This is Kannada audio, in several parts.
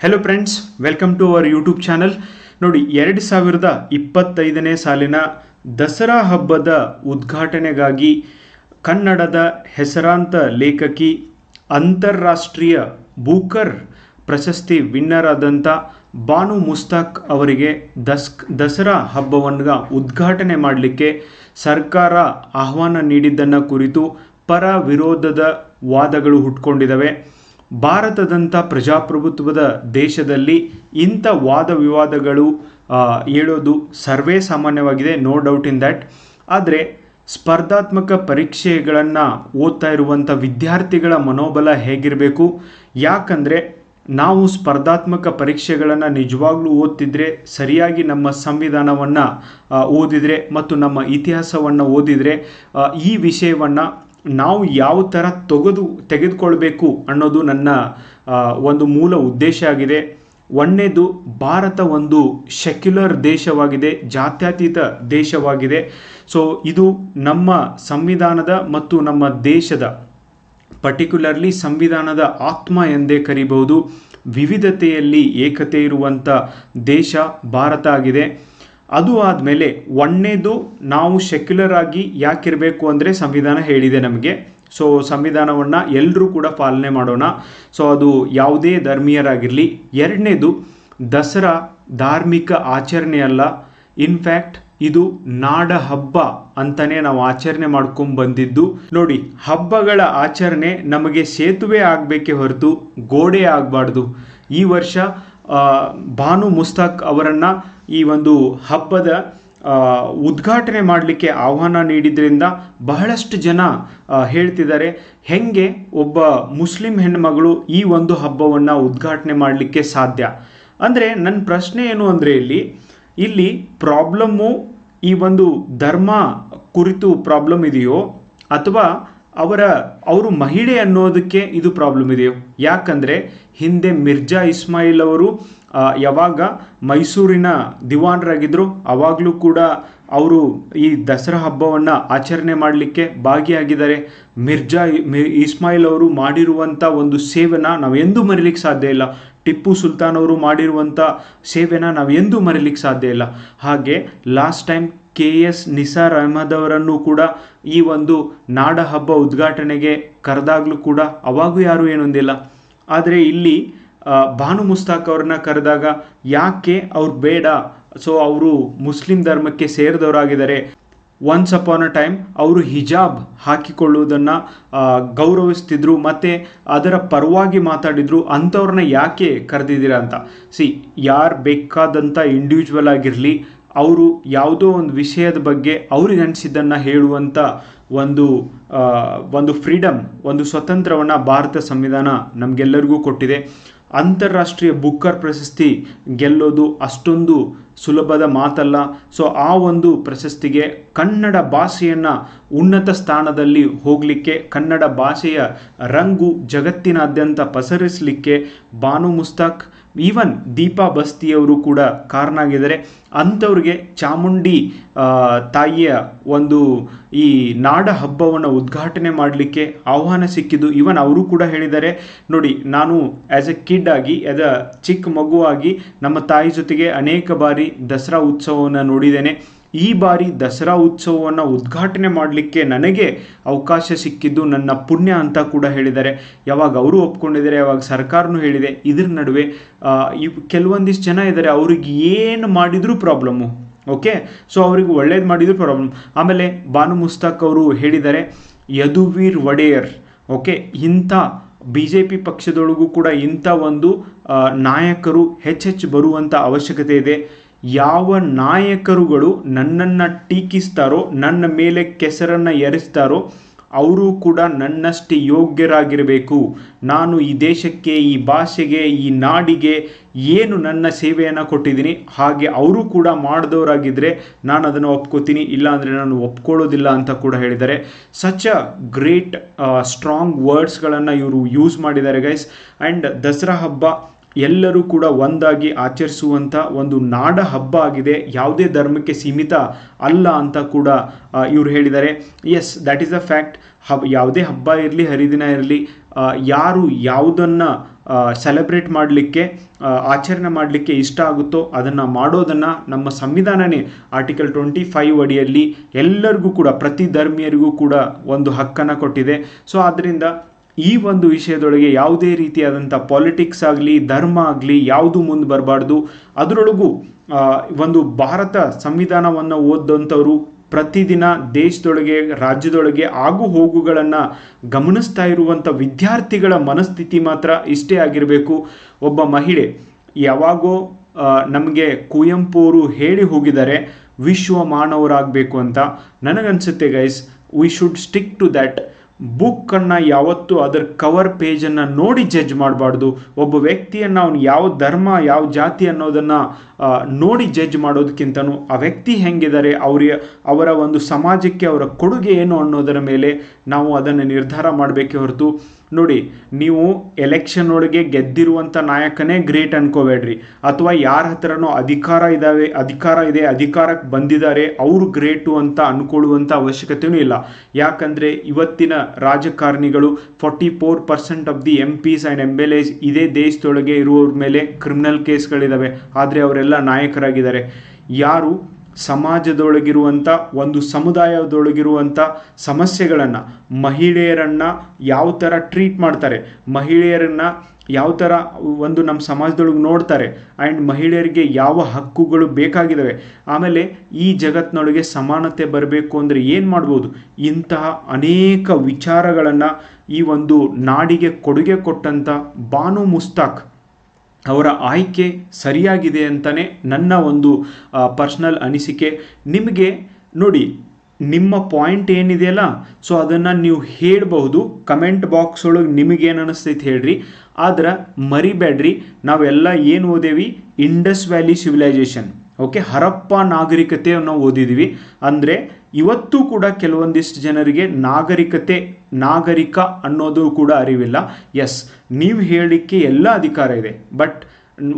Hello friends welcome to our YouTube channel ನೋಡಿ, ಎರಡು ಸಾವಿರದ ಇಪ್ಪತ್ತೈದನೇ ಸಾಲಿನ ದಸರಾ ಹಬ್ಬದ ಉದ್ಘಾಟನೆಗಾಗಿ ಕನ್ನಡದ ಹೆಸರಾಂತ ಲೇಖಕಿ, ಅಂತಾರಾಷ್ಟ್ರೀಯ ಬೂಕರ್ ಪ್ರಶಸ್ತಿ ವಿನ್ನರ್ ಆದಂಥ ಬಾನು ಮುಸ್ತಾಕ್ ಅವರಿಗೆ ದಸ್, ದಸರಾ ಹಬ್ಬವನ್ನು ಉದ್ಘಾಟನೆ ಮಾಡಲಿಕ್ಕೆ ಸರ್ಕಾರ ಆಹ್ವಾನ ನೀಡಿದ್ದನ್ನು ಕುರಿತು ಪರ ವಿರೋಧದ ವಾದಗಳು ಹುಟ್ಕೊಂಡಿದ್ದಾವೆ ಭಾರತದಂಥ ಪ್ರಜಾಪ್ರಭುತ್ವದ ದೇಶದಲ್ಲಿ ಇಂಥ ವಾದ ವಿವಾದಗಳು ಹೇಳೋದು ಸರ್ವೇ ಸಾಮಾನ್ಯವಾಗಿದೆ ನೋ ಡೌಟ್ ಇನ್ ದ್ಯಾಟ್ ಆದರೆ ಸ್ಪರ್ಧಾತ್ಮಕ ಪರೀಕ್ಷೆಗಳನ್ನು ಓದ್ತಾ ಇರುವಂಥ ವಿದ್ಯಾರ್ಥಿಗಳ ಮನೋಬಲ ಹೇಗಿರಬೇಕು? ಯಾಕಂದರೆ ನಾವು ಸ್ಪರ್ಧಾತ್ಮಕ ಪರೀಕ್ಷೆಗಳನ್ನು ನಿಜವಾಗ್ಲೂ ಓದ್ತಿದ್ರೆ, ಸರಿಯಾಗಿ ನಮ್ಮ ಸಂವಿಧಾನವನ್ನು ಓದಿದರೆ ಮತ್ತು ನಮ್ಮ ಇತಿಹಾಸವನ್ನು ಓದಿದರೆ ಈ ವಿಷಯವನ್ನು ನಾವು ಯಾವ ಥರ ತೆಗೆದು, ತೆಗೆದುಕೊಳ್ಬೇಕು ಅನ್ನೋದು ನನ್ನ ಒಂದು ಮೂಲ ಉದ್ದೇಶ ಆಗಿದೆ. ಒಂದನೇದು ಭಾರತ ಒಂದು ಸೆಕ್ಯುಲರ್ ದೇಶವಾಗಿದೆ, ಜಾತ್ಯತೀತ ದೇಶವಾಗಿದೆ. ಸೊ ಇದು ನಮ್ಮ ಸಂವಿಧಾನದ ಮತ್ತು ನಮ್ಮ ದೇಶದ ಪರ್ಟಿಕ್ಯುಲರ್ಲಿ ಸಂವಿಧಾನದ ಆತ್ಮ ಎಂದೇ ಕರಿಬಹುದು, ವಿವಿಧತೆಯಲ್ಲಿ ಏಕತೆ ಇರುವಂಥ ದೇಶ ಭಾರತ ಆಗಿದೆ. ಅದು ಆದಮೇಲೆ ಒಂದನೇದು ನಾವು ಸೆಕ್ಯುಲರ್ ಆಗಿ ಯಾಕಿರಬೇಕು ಅಂದರೆ ಸಂವಿಧಾನ ಹೇಳಿದೆ ನಮಗೆ. ಸೊ ಸಂವಿಧಾನವನ್ನು ಎಲ್ಲರೂ ಕೂಡ ಪಾಲನೆ ಮಾಡೋಣ. ಸೊ ಅದು ಯಾವುದೇ ಧರ್ಮೀಯರಾಗಿರಲಿ. ಎರಡನೇದು ದಸರಾ ಧಾರ್ಮಿಕ ಆಚರಣೆ ಅಲ್ಲ. ಇನ್ಫ್ಯಾಕ್ಟ್ ಇದು ನಾಡ ಹಬ್ಬ ಅಂತಲೇ ನಾವು ಆಚರಣೆ ಮಾಡ್ಕೊಂಡು ಬಂದಿದ್ದು. ನೋಡಿ, ಹಬ್ಬಗಳ ಆಚರಣೆ ನಮಗೆ ಸೇತುವೆ ಆಗಬೇಕೇ ಹೊರತು, ಗೋಡೆ ಆಗಬಾರ್ದು. ಈ ವರ್ಷ ಭಾನು ಮುಸ್ತಾಕ್ ಅವರನ್ನು ಈ ಒಂದು ಹಬ್ಬದ ಉದ್ಘಾಟನೆ ಮಾಡಲಿಕ್ಕೆ ಆಹ್ವಾನ ನೀಡಿದ್ರಿಂದ ಬಹಳಷ್ಟು ಜನ ಹೇಳ್ತಿದ್ದಾರೆ, ಹೆಂಗೆ ಒಬ್ಬ ಮುಸ್ಲಿಂ ಹೆಣ್ಮಗಳು ಈ ಒಂದು ಹಬ್ಬವನ್ನು ಉದ್ಘಾಟನೆ ಮಾಡಲಿಕ್ಕೆ ಸಾಧ್ಯ? ಅಂದರೆ ನನ್ನ ಪ್ರಶ್ನೆ ಏನು ಅಂದರೆ ಇಲ್ಲಿ ಇಲ್ಲಿ ಪ್ರಾಬ್ಲಮ್ಮು ಈ ಒಂದು ಧರ್ಮ ಕುರಿತು ಪ್ರಾಬ್ಲಮ್ ಇದೆಯೋ ಅಥವಾ ಅವರ, ಅವರು ಮಹಿಳೆ ಅನ್ನೋದಕ್ಕೆ ಇದು ಪ್ರಾಬ್ಲಮ್ ಇದೆಯೋ? ಯಾಕಂದರೆ ಹಿಂದೆ ಮಿರ್ಜಾ ಇಸ್ಮಾಯಿಲ್ ಅವರು ಯಾವಾಗ ಮೈಸೂರಿನ ದಿವಾನರಾಗಿದ್ದರು ಅವಾಗಲೂ ಕೂಡ ಅವರು ಈ ದಸರಾ ಹಬ್ಬವನ್ನು ಆಚರಣೆ ಮಾಡಲಿಕ್ಕೆ ಭಾಗಿಯಾಗಿದ್ದಾರೆ. ಮಿರ್ಜಾ ಇಸ್ಮಾಯಿಲ್ ಅವರು ಮಾಡಿರುವಂಥ ಒಂದು ಸೇವೆನ ನಾವು ಎಂದೂ ಮರಿಲಿಕ್ಕೆ ಸಾಧ್ಯ ಇಲ್ಲ. ಟಿಪ್ಪು ಸುಲ್ತಾನ್ ಅವರು ಮಾಡಿರುವಂಥ ಸೇವೆನ ನಾವು ಎಂದೂ ಮರಿಲಿಕ್ಕೆ ಸಾಧ್ಯ ಇಲ್ಲ. ಹಾಗೆ last time K S Nisar Ahmed ಅವರನ್ನು ಕೂಡ ಈ ಒಂದು ನಾಡ ಹಬ್ಬ ಉದ್ಘಾಟನೆಗೆ ಕರೆದಾಗಲೂ ಕೂಡ ಅವಾಗೂ ಯಾರೂ ಏನೊಂದಿಲ್ಲ. ಆದರೆ ಇಲ್ಲಿ ಭಾನು ಮುಸ್ತಾಕ್ ಅವ್ರನ್ನ ಕರೆದಾಗ ಯಾಕೆ ಅವ್ರು ಬೇಡ? ಸೊ ಅವರು ಮುಸ್ಲಿಂ ಧರ್ಮಕ್ಕೆ ಸೇರಿದವರಾಗಿದ್ದಾರೆ. ಒನ್ಸ್ ಅಪಾನ್ ಅ ಟೈಮ್ ಅವರು ಹಿಜಾಬ್ ಹಾಕಿಕೊಳ್ಳುವುದನ್ನು ಗೌರವಿಸ್ತಿದ್ರು ಮತ್ತು ಅದರ ಪರವಾಗಿ ಮಾತಾಡಿದ್ರು, ಅಂಥವ್ರನ್ನ ಯಾಕೆ ಕರೆದಿದ್ದೀರಾ ಅಂತ. ಸಿ ಯಾರು ಬೇಕಾದಂಥ ಇಂಡಿವಿಜುವಲ್ ಆಗಿರಲಿ ಅವರು ಯಾವುದೋ ಒಂದು ವಿಷಯದ ಬಗ್ಗೆ ಅವ್ರಿಗೆ ಅನಿಸಿದ್ದನ್ನು ಹೇಳುವಂಥ ಒಂದು ಒಂದು ಫ್ರೀಡಮ್ ಒಂದು ಸ್ವತಂತ್ರವನ್ನು ಭಾರತ ಸಂವಿಧಾನ ನಮಗೆಲ್ಲರಿಗೂ ಕೊಟ್ಟಿದೆ. ಅಂತಾರಾಷ್ಟ್ರೀಯ ಬುಕ್ಕರ್ ಪ್ರಶಸ್ತಿ ಗೆಲ್ಲೋದು ಅಷ್ಟೊಂದು ಸುಲಭದ ಮಾತಲ್ಲ. ಸೊ ಆ ಒಂದು ಪ್ರಶಸ್ತಿಗೆ ಕನ್ನಡ ಭಾಷೆಯನ್ನು ಉನ್ನತ ಸ್ಥಾನದಲ್ಲಿ ಹೋಗಲಿಕ್ಕೆ, ಕನ್ನಡ ಭಾಷೆಯ ರಂಗು ಜಗತ್ತಿನಾದ್ಯಂತ ಪಸರಿಸಲಿಕ್ಕೆ ಬಾನು ಮುಸ್ತಾಕ್ ಈವನ್ ದೀಪಾ ಬಸ್ತಿಯವರು ಕೂಡ ಕಾರಣ ಆಗಿದ್ದಾರೆ ಅಂಥವ್ರಿಗೆ ಚಾಮುಂಡಿ ತಾಯಿಯ ಒಂದು ಈ ನಾಡ ಹಬ್ಬವನ್ನು ಉದ್ಘಾಟನೆ ಮಾಡಲಿಕ್ಕೆ ಆಹ್ವಾನ ಸಿಕ್ಕಿದ್ದು ಈವನ್ ಅವರು ಕೂಡ ಹೇಳಿದ್ದಾರೆ. ನೋಡಿ, ನಾನು ಆ್ಯಸ್ ಎ ಕಿಡ್ ಆಗಿ ಆ್ಯಸ್ ಚಿಕ್ಕ ಮಗುವಾಗಿ ನಮ್ಮ ತಾಯಿ ಜೊತೆಗೆ ಅನೇಕ ಬಾರಿ ದಸರಾ ಉತ್ಸವವನ್ನು ನೋಡಿದ್ದೇನೆ. ಈ ಬಾರಿ ದಸರಾ ಉತ್ಸವವನ್ನು ಉದ್ಘಾಟನೆ ಮಾಡಲಿಕ್ಕೆ ನನಗೆ ಅವಕಾಶ ಸಿಕ್ಕಿದ್ದು ನನ್ನ ಪುಣ್ಯ ಅಂತ ಕೂಡ ಹೇಳಿದ್ದಾರೆ. ಯಾವಾಗ ಅವರು ಒಪ್ಕೊಂಡಿದ್ದಾರೆ, ಯಾವಾಗ ಸರ್ಕಾರನೂ ಹೇಳಿದೆ. ಇದ್ರ ನಡುವೆ ಈ ಕೆಲವೊಂದಿಷ್ಟು ಜನ ಇದ್ದಾರೆ. ಅವ್ರಿಗೆ ಏನು ಮಾಡಿದರೂ ಪ್ರಾಬ್ಲಮ್ಮು, ಓಕೆ? ಸೊ, ಅವ್ರಿಗೆ ಒಳ್ಳೇದು ಮಾಡಿದ್ರು ಪ್ರಾಬ್ಲಮ್. ಆಮೇಲೆ ಬಾನು ಮುಸ್ತಾಕ್ ಅವರು ಹೇಳಿದ್ದಾರೆ, ಯದುವೀರ್ ಒಡೆಯರ್, ಓಕೆ? ಇಂಥ ಬಿ ಜೆ ಪಿ ಪಕ್ಷದೊಳಗೂ ಕೂಡ ಇಂಥ ಒಂದು ನಾಯಕರು ಹೆಚ್ಚೆಚ್ಚು ಬರುವಂಥ ಅವಶ್ಯಕತೆ ಇದೆ. ಯಾವ ನಾಯಕರುಗಳು ನನ್ನನ್ನು ಟೀಕಿಸ್ತಾರೋ, ನನ್ನ ಮೇಲೆ ಕೆಸರನ್ನು ಎರೆಸ್ತಾರೋ, ಅವರು ಕೂಡ ನನ್ನಷ್ಟು ಯೋಗ್ಯರಾಗಿರಬೇಕು. ನಾನು ಈ ದೇಶಕ್ಕೆ, ಈ ಭಾಷೆಗೆ, ಈ ನಾಡಿಗೆ ಏನು ನನ್ನ ಸೇವೆಯನ್ನು ಕೊಟ್ಟಿದ್ದೀನಿ, ಹಾಗೆ ಅವರು ಕೂಡ ಮಾಡಿದವರಾಗಿದ್ದರೆ ನಾನು ಅದನ್ನು ಒಪ್ಕೋತೀನಿ ಇಲ್ಲ ಅಂದರೆ ನಾನು ಒಪ್ಕೊಳ್ಳೋದಿಲ್ಲ ಅಂತ ಕೂಡ ಹೇಳಿದ್ದಾರೆ. ಸಚ್ ಅ ಗ್ರೇಟ್ ಸ್ಟ್ರಾಂಗ್ ವರ್ಡ್ಸ್ಗಳನ್ನು ಇವರು ಯೂಸ್ ಮಾಡಿದ್ದಾರೆ ಗೈಸ್ ಆ್ಯಂಡ್ ದಸರಾ ಹಬ್ಬ ಎಲ್ಲರೂ ಕೂಡ ಒಂದಾಗಿ ಆಚರಿಸುವಂಥ ಒಂದು ನಾಡ ಹಬ್ಬ ಆಗಿದೆ. ಯಾವುದೇ ಧರ್ಮಕ್ಕೆ ಸೀಮಿತ ಅಲ್ಲ ಅಂತ ಕೂಡ ಇವರು ಹೇಳಿದ್ದಾರೆ. Yes that is a fact hub, ಯಾವುದೇ ಹಬ್ಬ ಇರಲಿ, ಹರಿದಿನ ಇರಲಿ ಯಾರು ಯಾವುದನ್ನು ಸೆಲೆಬ್ರೇಟ್ ಮಾಡಲಿಕ್ಕೆ ಆಚರಣೆ ಮಾಡಲಿಕ್ಕೆ ಇಷ್ಟ ಆಗುತ್ತೋ ಅದನ್ನು ಮಾಡೋದನ್ನು ನಮ್ಮ ಸಂವಿಧಾನನೇ ಆರ್ಟಿಕಲ್ ಟ್ವೆಂಟಿ ಫೈವ್ ಅಡಿಯಲ್ಲಿ ಎಲ್ಲರಿಗೂ ಕೂಡ, ಪ್ರತಿ ಧರ್ಮೀಯರಿಗೂ ಕೂಡ ಒಂದು ಹಕ್ಕನ್ನು ಕೊಟ್ಟಿದೆ. ಸೊ ಆದ್ದರಿಂದ ಈ ಒಂದು ವಿಷಯದೊಳಗೆ ಯಾವುದೇ ರೀತಿಯಾದಂಥ ಪಾಲಿಟಿಕ್ಸ್ ಆಗಲಿ, ಧರ್ಮ ಆಗಲಿ ಯಾವುದು ಮುಂದೆ ಬರಬಾರ್ದು. ಅದರೊಳಗೂ ಒಂದು ಭಾರತ ಸಂವಿಧಾನವನ್ನು ಓದಂಥವ್ರು ಪ್ರತಿದಿನ ದೇಶದೊಳಗೆ, ರಾಜ್ಯದೊಳಗೆ ಆಗು ಹೋಗುಗಳನ್ನು ಗಮನಿಸ್ತಾ ಇರುವಂಥ ವಿದ್ಯಾರ್ಥಿಗಳ ಮನಸ್ಥಿತಿ ಮಾತ್ರ ಇಷ್ಟೇ ಆಗಿರಬೇಕು. ಒಬ್ಬ ಮಹಿಳೆ ಯಾವಾಗೋ ನಮಗೆ ಕುವೆಂಪು ಅವರು ಹೇಳಿ ಹೋಗಿದ್ದಾರೆ, ವಿಶ್ವ ಮಾನವರಾಗಬೇಕು ಅಂತ. ನನಗನ್ಸುತ್ತೆ guys we should stick to that ಬುಕ್ಕನ್ನು ಯಾವತ್ತೂ ಅದರ ಕವರ್ ಪೇಜನ್ನು ನೋಡಿ ಜಡ್ಜ್ ಮಾಡಬಾರ್ದು. ಒಬ್ಬ ವ್ಯಕ್ತಿಯನ್ನು ಅವನು ಯಾವ ಧರ್ಮ, ಯಾವ ಜಾತಿ ಅನ್ನೋದನ್ನು ನೋಡಿ ಜಡ್ಜ್ ಮಾಡೋದಕ್ಕಿಂತನೂ ಆ ವ್ಯಕ್ತಿ ಹೆಂಗಿದ್ದಾರೆ ಅವ್ರಿಗೆ ಅವರ ಒಂದು ಸಮಾಜಕ್ಕೆ ಅವರ ಕೊಡುಗೆ ಏನು ಅನ್ನೋದರ ಮೇಲೆ ನಾವು ಅದನ್ನು ನಿರ್ಧಾರ ಮಾಡಬೇಕೇ ಹೊರತು ನೋಡಿ, ನೀವು ಎಲೆಕ್ಷನ್ ಒಳಗೆ ಗೆದ್ದಿರುವಂಥ ನಾಯಕನೇ ಗ್ರೇಟ್ ಅನ್ಕೋಬೇಡ್ರಿ. ಅಥವಾ ಯಾರ ಹತ್ರನೋ ಅಧಿಕಾರ ಇದ್ದಾವೆ ಅಧಿಕಾರ ಇದೆ ಅಧಿಕಾರಕ್ಕೆ ಬಂದಿದ್ದಾರೆ ಅವರು ಗ್ರೇಟು ಅಂತ ಅನ್ಕೊಳ್ಳುವಂಥ ಅವಶ್ಯಕತೆಯೂ ಇಲ್ಲ. ಯಾಕಂದರೆ ಇವತ್ತಿನ ರಾಜಕಾರಣಿಗಳು forty four percent of the MPs and M L As ಇದೇ ದೇಶದೊಳಗೆ ಇರುವವ್ರ ಮೇಲೆ ಕ್ರಿಮಿನಲ್ ಕೇಸ್ಗಳಿದ್ದಾವೆ ಆದರೆ ಅವರೆಲ್ಲ ನಾಯಕರಾಗಿದ್ದಾರೆ. ಯಾರು ಸಮಾಜದೊಳಗಿರುವಂಥ ಒಂದು ಸಮುದಾಯದೊಳಗಿರುವಂಥ ಸಮಸ್ಯೆಗಳನ್ನು ಮಹಿಳೆಯರನ್ನು ಯಾವ ಥರ ಟ್ರೀಟ್ ಮಾಡ್ತಾರೆ, ಮಹಿಳೆಯರನ್ನು ಯಾವ ಥರ ಒಂದು ನಮ್ಮ ಸಮಾಜದೊಳಗೆ ನೋಡ್ತಾರೆ ಆ್ಯಂಡ್ ಮಹಿಳೆಯರಿಗೆ ಯಾವ ಹಕ್ಕುಗಳು ಬೇಕಾಗಿದ್ದಾವೆ ಆಮೇಲೆ ಈ ಜಗತ್ತಿನೊಳಗೆ ಸಮಾನತೆ ಬರಬೇಕು ಅಂದರೆ ಏನು ಮಾಡ್ಬೋದು? ಇಂತಹ ಅನೇಕ ವಿಚಾರಗಳನ್ನು ಈ ಒಂದು ನಾಡಿಗೆ ಕೊಡುಗೆ ಕೊಟ್ಟಂಥ ಬಾನು ಮುಸ್ತಾಕ್ ಅವರ ಆಯ್ಕೆ ಸರಿಯಾಗಿದೆ ಅಂತಲೇ ನನ್ನ ಒಂದು ಪರ್ಸ್ನಲ್ ಅನಿಸಿಕೆ. ನಿಮಗೆ ನೋಡಿ, ನಿಮ್ಮ ಪಾಯಿಂಟ್ ಏನಿದೆಯಲ್ಲ ಸೊ ಅದನ್ನು ನೀವು ಹೇಳಬಹುದು. ಕಮೆಂಟ್ ಬಾಕ್ಸ್ ಒಳಗೆ ನಿಮಗೇನು ಅನಿಸ್ತೈತೆ ಹೇಳ್ರಿ. ಆದ್ರೆ ಮರಿಬೇಡ್ರಿ, ನಾವೆಲ್ಲ ಏನು ಓದೇವಿ? Indus valley civilisation okay Harappa ನಾಗರಿಕತೆಯನ್ನು ಓದಿದ್ದೀವಿ ಅಂದರೆ ಇವತ್ತು ಕೂಡ ಕೆಲವೊಂದಿಷ್ಟು ಜನರಿಗೆ ನಾಗರಿಕತೆ, ನಾಗರಿಕ ಅನ್ನೋದು ಕೂಡ ಅರಿವಿಲ್ಲ. ಎಸ್ ನೀವು ಹೇಳಲಿಕ್ಕೆ ಎಲ್ಲ ಅಧಿಕಾರ ಇದೆ ಬಟ್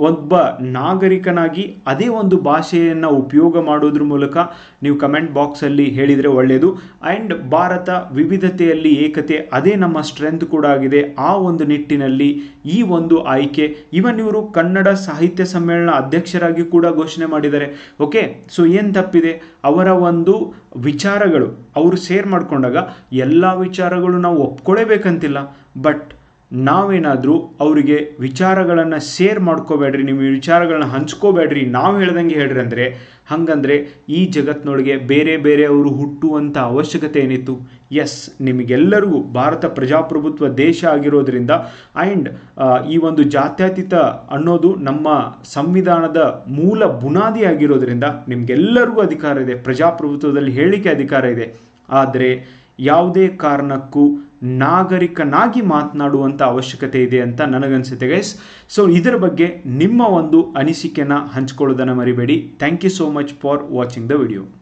ಒಬ್ಬ ನಾಗರಿಕನಾಗಿ ಅದೇ ಒಂದು ಭಾಷೆಯನ್ನು ಉಪಯೋಗ ಮಾಡೋದ್ರ ಮೂಲಕ ನೀವು ಕಮೆಂಟ್ ಬಾಕ್ಸಲ್ಲಿ ಹೇಳಿದರೆ ಒಳ್ಳೆಯದು ಆ್ಯಂಡ್ ಭಾರತ ವಿವಿಧತೆಯಲ್ಲಿ ಏಕತೆ, ಅದೇ ನಮ್ಮ ಸ್ಟ್ರೆಂತ್ ಕೂಡ ಆಗಿದೆ. ಆ ಒಂದು ನಿಟ್ಟಿನಲ್ಲಿ ಈ ಒಂದು ಆಯ್ಕೆ. ಇವನ್ ಇವರು ಕನ್ನಡ ಸಾಹಿತ್ಯ ಸಮ್ಮೇಳನ ಅಧ್ಯಕ್ಷರಾಗಿ ಕೂಡ ಘೋಷಣೆ ಮಾಡಿದ್ದಾರೆ. ಓಕೆ ಸೊ ಏನು ತಪ್ಪಿದೆ? ಅವರ ಒಂದು ವಿಚಾರಗಳು, ಅವರು ಶೇರ್ ಮಾಡಿಕೊಂಡಾಗ ಎಲ್ಲ ವಿಚಾರಗಳು ನಾವು ಒಪ್ಕೊಳ್ಳೇಬೇಕಂತಿಲ್ಲ ಬಟ್ ನಾವೇನಾದರೂ ಅವರಿಗೆ ವಿಚಾರಗಳನ್ನು ಶೇರ್ ಮಾಡ್ಕೋಬೇಡ್ರಿ ಈ ವಿಚಾರಗಳನ್ನ ಹಂಚ್ಕೋಬೇಡ್ರಿ, ನಾವು ಹೇಳ್ದಂಗೆ ಹೇಳ್ರಿ ಅಂದರೆ, ಹಾಗಂದ್ರೆ ಈ ಜಗತ್ತಿನೊಳಗೆ ಬೇರೆ ಬೇರೆ ಅವರು ಹುಟ್ಟುವಂಥ ಅವಶ್ಯಕತೆ ಏನಿತ್ತು? ಎಸ್ ನಿಮಗೆಲ್ಲರಿಗೂ ಭಾರತ ಪ್ರಜಾಪ್ರಭುತ್ವ ದೇಶ ಆಗಿರೋದ್ರಿಂದ ಆ್ಯಂಡ್ ಈ ಒಂದು ಜಾತ್ಯತೀತ ಅನ್ನೋದು ನಮ್ಮ ಸಂವಿಧಾನದ ಮೂಲ ಬುನಾದಿ ಆಗಿರೋದ್ರಿಂದ ನಿಮಗೆಲ್ಲರಿಗೂ ಅಧಿಕಾರ ಇದೆ, ಪ್ರಜಾಪ್ರಭುತ್ವದಲ್ಲಿ ಹೇಳಿಕೆ ಅಧಿಕಾರ ಇದೆ. ಆದರೆ ಯಾವುದೇ ಕಾರಣಕ್ಕೂ ನಾಗರಿಕನಾಗಿ ಮಾತನಾಡುವಂಥ ಅವಶ್ಯಕತೆ ಇದೆ ಅಂತ ನನಗನ್ಸುತ್ತೆ ಗೈಸ್ ಸೊ ಇದರ ಬಗ್ಗೆ ನಿಮ್ಮ ಒಂದು ಅನಿಸಿಕೆನ ಹಂಚ್ಕೊಳ್ಳೋದನ್ನು ಮರಿಬೇಡಿ. Thank you so much for watching the video